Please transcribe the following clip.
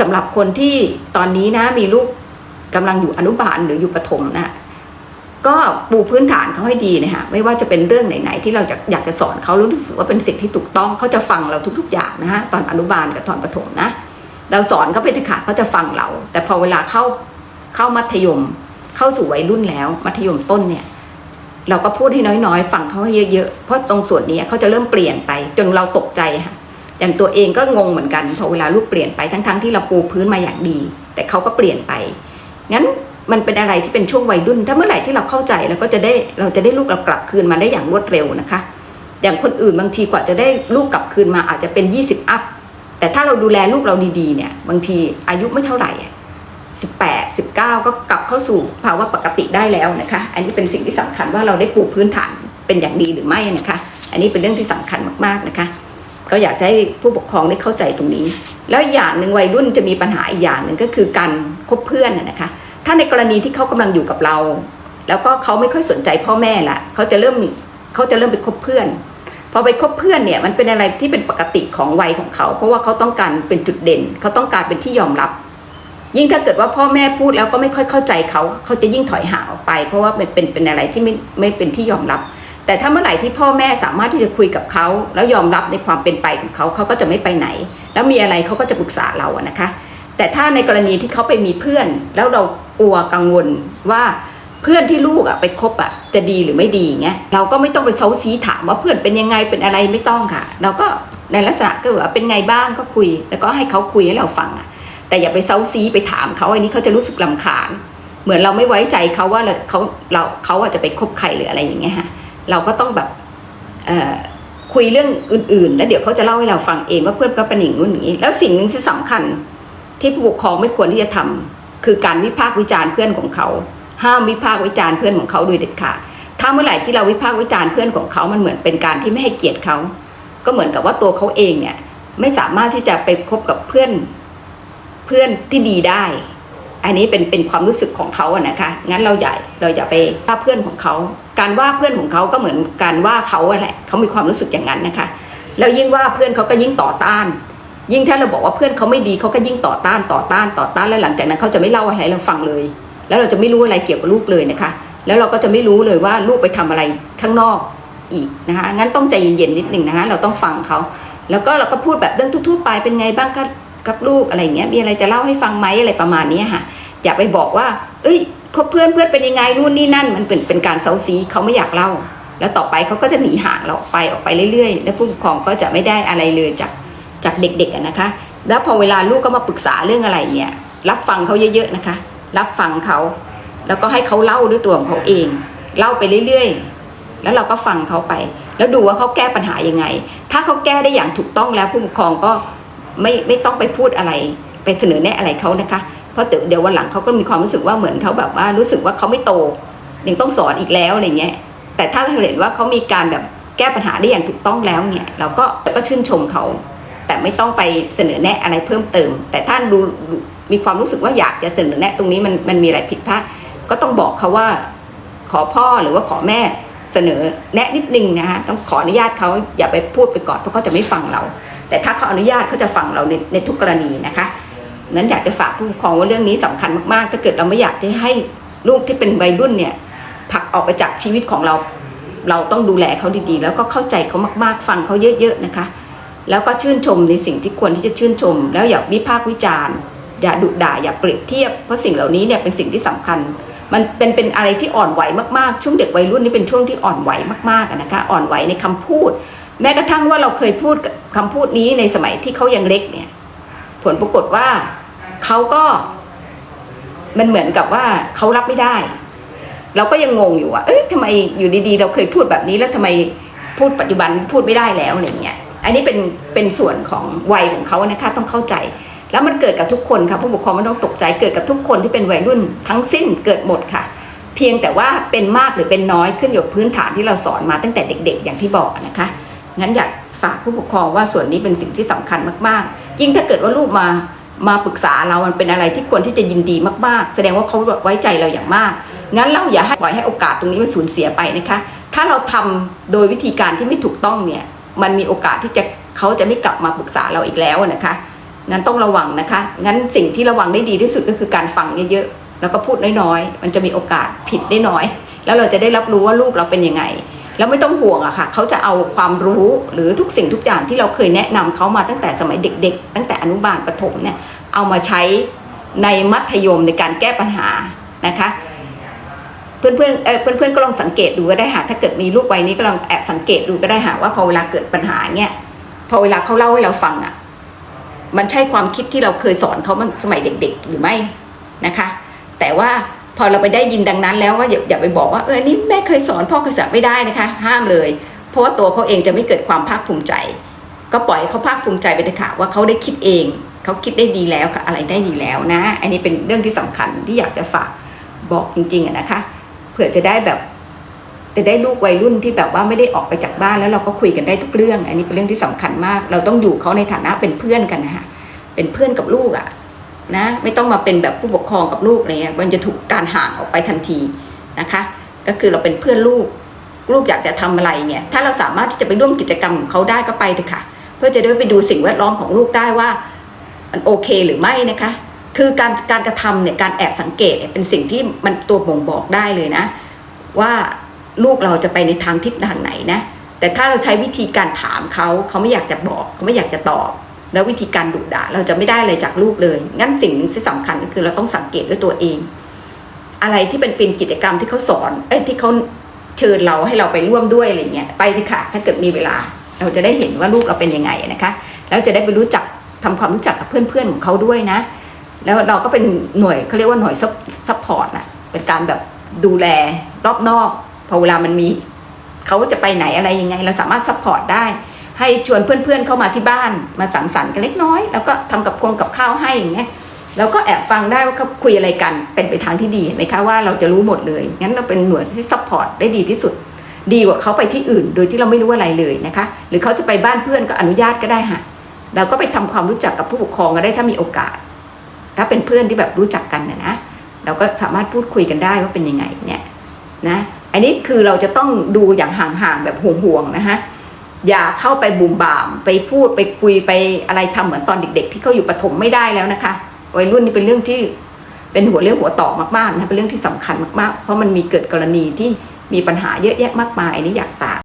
สำหรับคนที่ตอนนี้นะมีลูกกำลังอยู่อนุบาลหรืออยู่ประถมนะก็ปูพื้นฐานเขาให้ดีนะคะไม่ว่าจะเป็นเรื่องไหนๆที่เราจะอยากจะสอนเขารู้สึกว่าเป็นสิ่งที่ถูกต้องเขาจะฟังเราทุกๆ อย่างนะฮะตอนอนุบาลกับตอนประถมนะ เราสอนเขาไปเถอะค่ะเขาจะฟังเรา แต่พอเวลาเข้าเข้ามัธยม เข้าสู่วัยรุ่นแล้ว มัธยมต้นเนี่ย เราก็พูดให้น้อยๆ ฟังเขาให้เยอะๆเพราะตรงส่วนนี้เขาจะเริ่มเปลี่ยนไป จนเราตกใจค่ะ อย่างตัวเองก็งงเหมือนกันพอเวลาลูกเปลี่ยนไปทั้งๆที่เราปูพื้นมาอย่างดี แต่เขาก็เปลี่ยนไปงั้นมันเป็นอะไรที่เป็นช่วงวัยรุ่น ถ้าเมื่อไหร่ที่เราเข้าใจเราก็จะได้เราจะได้ลูกเรากลับคืนมาได้อย่างรวดเร็วนะคะ อย่างคนอื่นบางทีกว่าจะได้ลูกกลับคืนมาอาจจะเป็น 20 อัพ แต่ถ้าเราดูแลลูกเราดีๆเนี่ยบางทีอายุไม่เท่าไหร่อะ18 19 ก็กลับเข้าสู่ภาวะปกติได้แล้วนะคะ อันนี้เป็นสิ่งที่สำคัญว่าเราได้ปูพื้นฐานเป็นอย่างดีหรือไม่นะคะ อันนี้เป็นเรื่องที่สำคัญมากๆนะคะ ก็อยากให้ผู้ปกครองได้เข้าใจตรงนี้ แล้วอย่างหนึ่งวัยรุ่นจะมีปัญหาอีกอย่างหนึ่งก็คือการคบเพื่อนนะคะ ถ้าในกรณีที่เขากำลังอยู่กับเรา แล้วก็เขาไม่ค่อยสนใจพ่อแม่ละเขาจะเริ่มเขาจะเริ่มไปคบเพื่อนพอไปคบเพื่อนเนี่ยมันเป็นอะไรที่เป็นปกติของวัยของเขา เพราะว่าเขาต้องการเป็นจุดเด่น เขาต้องการเป็นที่ยอมรับ ยิ่งถ้าเกิดว่าพ่อแม่พูดแล้วก็ไม่ค่อยเข้าใจเขา เขาจะยิ่งถอยห่างออกไป เพราะว่าเป็นเป็นเป็นอะไรที่ไม่ไม่เป็นที่ยอมรับ แต่ถ้าเมื่อไหร่ที่พ่อแม่สามารถที่จะคุยกับเขาแล้วยอมรับในความเป็นไปของเขาเขาก็จะไม่ไปไหน แล้วมีอะไรเขาก็จะปรึกษาเราอะนะคะ แต่ถ้าในกรณีที่เขาไปมีเพื่อน แล้วเรากลัวกังวลว่าเพื่อนที่ลูกอะไปคบอะจะดีหรือไม่ดีเงี้ยเราก็ไม่ต้องไปเซาซีถามว่าเพื่อนเป็นยังไงเป็นอะไรไม่ต้องค่ะ เราก็ในลักษณะก็ว่าเป็นไงบ้างก็คุย แล้วก็ให้เขาคุยให้เราฟังอะแต่อย่าไปเซาซีไปถามเขาอันนี้เขาจะรู้สึกลำคาญ เหมือนเราไม่ไว้ใจเขาว่าเราเขาเราเขาอาจจะไปคบใครหรืออะไรอย่างเงี้ยค่ะ เราก็ต้องแบบคุยเรื่องอื่นๆ แล้วเดี๋ยวเขาจะเล่าให้เราฟังเองว่าเพื่อนก็เป็นอย่างนู้นอย่างนี้ แล้วสิ่งหนึ่งที่สำคัญที่ผู้ปกครองไม่ควรที่จะทำคือการวิพากษ์วิจารณ์เพื่อนของเขา ห้ามวิพากษ์วิจารณ์เพื่อนของเขาโดยเด็ดขาด ถ้าเมื่อไหร่ที่เราวิพากษ์วิจารณ์เพื่อนของเขา มันเหมือนเป็นการที่ไม่ให้เกียรติเขา ก็เหมือนกับว่าตัวเขาเองเนี่ยไม่สามารถที่จะไปคบกับเพื่อนเพื่อนที่ดีได้ อันนี้เป็นเป็นความรู้สึกของเขาอะนะคะ งั้นเราอย่าเราอย่าไปว่าเพื่อนของเขา การว่าเพื่อนของเขาก็เหมือนการว่าเขาอะแหละเขามีความรู้สึกอย่างนั้นนะคะ แล้วยิ่งว่าเพื่อนเขาก็ยิ่งต่อต้าน ยิ่งถ้าเราบอกว่าเพื่อนเขาไม่ดีเขาก็ยิ่งต่อต้านต่อต้านต่อต้านแล้วหลังจากนั้นเขาจะไม่เล่าอะไรเราฟังเลย แล้วเราจะไม่รู้อะไรเกี่ยวกับลูกเลยนะคะ แล้วเราก็จะไม่รู้เลยว่าลูกไปทำอะไรข้างนอกอีกนะคะงั้นต้องใจเย็นๆนิดนึงนะคะเราต้องฟังเขาแล้วก็เราก็พูดแบบเรื่องทั่วๆไปเป็นไงบ้างกับลูกอะไรเงี้ยมีอะไรจะเล่าให้ฟังไหมอะไรประมาณนี้ค่ะอย่าไปบอกว่า เอ้ย เพื่อนเพื่อนเป็นยังไงนู่นนี่นั่น มันเป็นเป็นการเซาซีเขาไม่อยากเล่า แล้วต่อไปเขาก็จะหนีห่างเราออกไปออกไปเรื่อยๆ แล้วผู้ปกครองก็จะไม่ได้อะไรเลยจากจากเด็กๆนะคะ แล้วพอเวลาลูกก็มาปรึกษาเรื่องอะไรเนี่ย รับฟังเขาเยอะๆนะคะ รับฟังเขาแล้วก็ให้เขาเล่าด้วยตัวของเขาเอง เล่าไปเรื่อยๆ แล้วเราก็ฟังเขาไป แล้วดูว่าเขาแก้ปัญหายังไง ถ้าเขาแก้ได้อย่างถูกต้องแล้วผู้ปกครองก็ไม่ไม่ต้องไปพูดอะไร ไปเสนอแนะอะไรเขานะคะ เพราะเดี๋ยววันหลังเขาก็มีความรู้สึกว่าเหมือนเขาแบบว่ารู้สึกว่าเขาไม่โตยังต้องสอนอีกแล้วอะไรเงี้ย แต่ถ้าเราเห็นว่าเขามีการแบบแก้ปัญหาได้อย่างถูกต้องแล้วเนี่ย เราก็ก็ชื่นชมเขาแต่ไม่ต้องไปเสนอแนะอะไรเพิ่มเติม แต่ท่านดูมีความรู้สึกว่าอยากจะเสนอแนะตรงนี้มันมันมีอะไรผิดพลาดก็ต้องบอกเขาว่า ขอพ่อหรือว่าขอแม่เสนอแนะนิดนึงนะคะต้องขออนุญาตเขาอย่าไปพูดไปก่อนเพราะเขาจะไม่ฟังเรา แต่ถ้าเขาอนุญาตเขาจะฟังเราในในทุกกรณีนะคะ นั้นอยากจะฝากผู้ปกครองว่าเรื่องนี้สำคัญมากๆ ถ้าเกิดเราไม่อยากจะให้ลูกที่เป็นวัยรุ่นเนี่ยผลักออกไปจากชีวิตของเรา เราต้องดูแลเขาดีๆ แล้วก็เข้าใจเขามากๆ ฟังเขาเยอะๆนะคะ แล้วก็ชื่นชมในสิ่งที่ควรที่จะชื่นชม แล้วอย่าวิพากษ์วิจารณ์ อย่าดุด่าอย่าเปรียบเทียบเพราะสิ่งเหล่านี้เนี่ยเป็นสิ่งที่สำคัญ มันเป็นเป็นอะไรที่อ่อนไหวมากๆ ช่วงเด็กวัยรุ่นนี่เป็นช่วงที่อ่อนไหวมากๆนะคะ อ่อนไหวในคำพูด แม้กระทั่งว่าเราเคยพูดคำพูดนี้ในสมัยที่เขายังเล็กเนี่ยผลปรากฏว่า เขาก็มันเหมือนกับว่าเขารับไม่ได้ เราก็ยังงงอยู่ว่า เอ๊ะทำไมอยู่ดีๆ เราเคยพูดแบบนี้แล้วทำไมพูดปัจจุบันพูดไม่ได้แล้วอะไรเงี้ย อันนี้เป็นเป็นส่วนของวัยของเขานะคะต้องเข้าใจ แล้วมันเกิดกับทุกคนค่ะผู้ปกครองไม่ต้องตกใจเกิดกับทุกคนที่เป็นวัยรุ่นทั้งสิ้นเกิดหมดค่ะ เพียงแต่ว่าเป็นมากหรือเป็นน้อยขึ้นอยู่พื้นฐานที่เราสอนมาตั้งแต่เด็ก ๆ อย่างที่บอกนะคะงั้นอยากฝากผู้ปกครองว่าส่วนนี้เป็นสิ่งที่สำคัญมากๆ ยิ่งถ้าเกิดว่าลูกมา มาปรึกษาเรามันเป็นอะไรที่ควรที่จะยินดีมากๆ แสดงว่าเขาไว้ใจเราอย่างมาก งั้นเราอย่าให้ปล่อยให้โอกาสตรงนี้มันสูญเสียไปนะคะ ถ้าเราทำโดยวิธีการที่ไม่ถูกต้องเนี่ยมันมีโอกาสที่จะเขาจะไม่กลับมาปรึกษาเราอีกแล้วนะคะงั้นต้องระวังนะคะ งั้นสิ่งที่ระวังได้ดีที่สุดก็คือการฟังเยอะๆแล้วก็พูดน้อยๆ มันจะมีโอกาสผิดได้น้อย แล้วเราจะได้รับรู้ว่าลูกเราเป็นยังไง แล้วไม่ต้องห่วงอะค่ะ เขาจะเอาความรู้หรือทุกสิ่งทุกอย่างที่เราเคยแนะนำเขามาตั้งแต่สมัยเด็ก ๆ ตั้งแต่อนุบาลประถมเนี่ยเอามาใช้ในมัธยมในการแก้ปัญหานะคะเพื่อนๆเออเพื่อนๆก็ลองสังเกตดูก็ได้ค่ะถ้าเกิดมีลูกวัยนี้ก็ลองแอบสังเกตดูก็ได้ค่ะว่าพอเวลาเกิดปัญหาเนี่ยพอเวลาเขาเล่าให้เราฟังอะมันใช่ความคิดที่เราเคยสอนเขามันสมัยเด็ก ๆ หรือไม่นะคะ แต่ว่า พอเราไปได้ยินดังนั้นแล้วก็อย่าอย่าไปบอกว่าเออนี่แม่เคยสอนพ่อเคยสอนไม่ได้นะคะ ห้ามเลย เพราะว่าตัวเขาเองจะไม่เกิดความภาคภูมิใจ ก็ปล่อยเขาภาคภูมิใจไปเถอะค่ะว่าเขาได้คิดเองเขาคิดได้ดีแล้วค่ะอะไรได้ดีแล้วนะ อันนี้เป็นเรื่องที่สำคัญที่อยากจะฝากบอกจริงๆอะนะคะเผื่อจะได้แบบจะได้ลูกวัยรุ่นที่แบบว่าไม่ได้ออกไปจากบ้านแล้วเราก็คุยกันได้ทุกเรื่อง อันนี้เป็นเรื่องที่สำคัญมาก เราต้องอยู่เขาในฐานะเป็นเพื่อนกันนะฮะเป็นเพื่อนกับลูกอะ นะไม่ต้องมาเป็นแบบผู้ปกครองกับลูกอะไรเงี้ยมันจะถูกการห่างออกไปทันทีนะคะ ก็คือเราเป็นเพื่อนลูกลูกอยากจะทำอะไรเงี้ยถ้าเราสามารถที่จะไปร่วมกิจกรรมของเขาได้ก็ไปเถอะค่ะ เพื่อจะได้ไปดูสิ่งแวดล้อมของลูกได้ว่า มันโอเคหรือไม่นะคะ คือการการกระทำเนี่ยการแอบสังเกตเนี่ยเป็นสิ่งที่มันตัวบ่งบอกได้เลยนะ ว่าลูกเราจะไปในทางทิศทางไหนนะแต่ถ้าเราใช้วิธีการถามเขาเขาไม่อยากจะบอกเขาไม่อยากจะตอบ แล้ววิธีการดุด่าเราจะไม่ได้อะไรจากลูกเลย งั้นสิ่งหนึ่งที่สำคัญก็คือเราต้องสังเกตด้วยตัวเอง อะไรที่เป็นเป็นกิจกรรมที่เขาสอน เอ้ยที่เขาเชิญเราให้เราไปร่วมด้วยอะไรเงี้ยไปเถอะค่ะถ้าเกิดมีเวลา เราจะได้เห็นว่าลูกเราเป็นยังไงนะคะ แล้วจะได้ไปรู้จักทำความรู้จักกับเพื่อนๆของเขาด้วยนะ แล้วเราก็เป็นหน่วยเขาเรียกว่าหน่วยซัพพอร์ตนะเป็นการแบบดูแลรอบนอกพอเวลามันมีเขาจะไปไหนอะไรยังไง เราสามารถซัพพอร์ตได้ ให้ชวนเพื่อนๆเข้ามาที่บ้านมาสังสรรค์กันเล็กน้อย แล้วก็ทำกับคงกับข้าวให้อย่างเงี้ยแล้วก็แอบฟังได้ว่าเขาคุยอะไรกันเป็นไปทางที่ดีเห็นไหมคะว่าเราจะรู้หมดเลยงั้นเราเป็นหน่วยที่ซัพพอร์ตได้ดีที่สุด ดีกว่าเขาไปที่อื่น โดยที่เราไม่รู้อะไรเลยนะคะ หรือเขาจะไปบ้านเพื่อนก็อนุญาตก็ได้ค่ะเราก็ไปทำความรู้จักกับผู้ปกครองก็ได้ถ้ามีโอกาส ถ้าเป็นเพื่อนที่แบบรู้จักกันนะนะเราก็สามารถพูดคุยกันได้ว่าเป็นยังไงเนี่ยนะอันนี้คือเราจะต้องดูอย่างห่างๆแบบห่วงๆนะฮะ อย่าเข้าไปบุ่มบาม ไปพูดไปคุยไปอะไรทำเหมือนตอนเด็ก ๆ ที่เขาอยู่ประถมไม่ได้แล้วนะคะวัยรุ่นนี่เป็นเรื่องที่เป็นหัวเรื่องหัวต่อมากๆนะเป็นเรื่องที่สำคัญมากๆ เพราะมันมีเกิดกรณีที่มีปัญหาเยอะแยะมากมายนี่อยากฝาก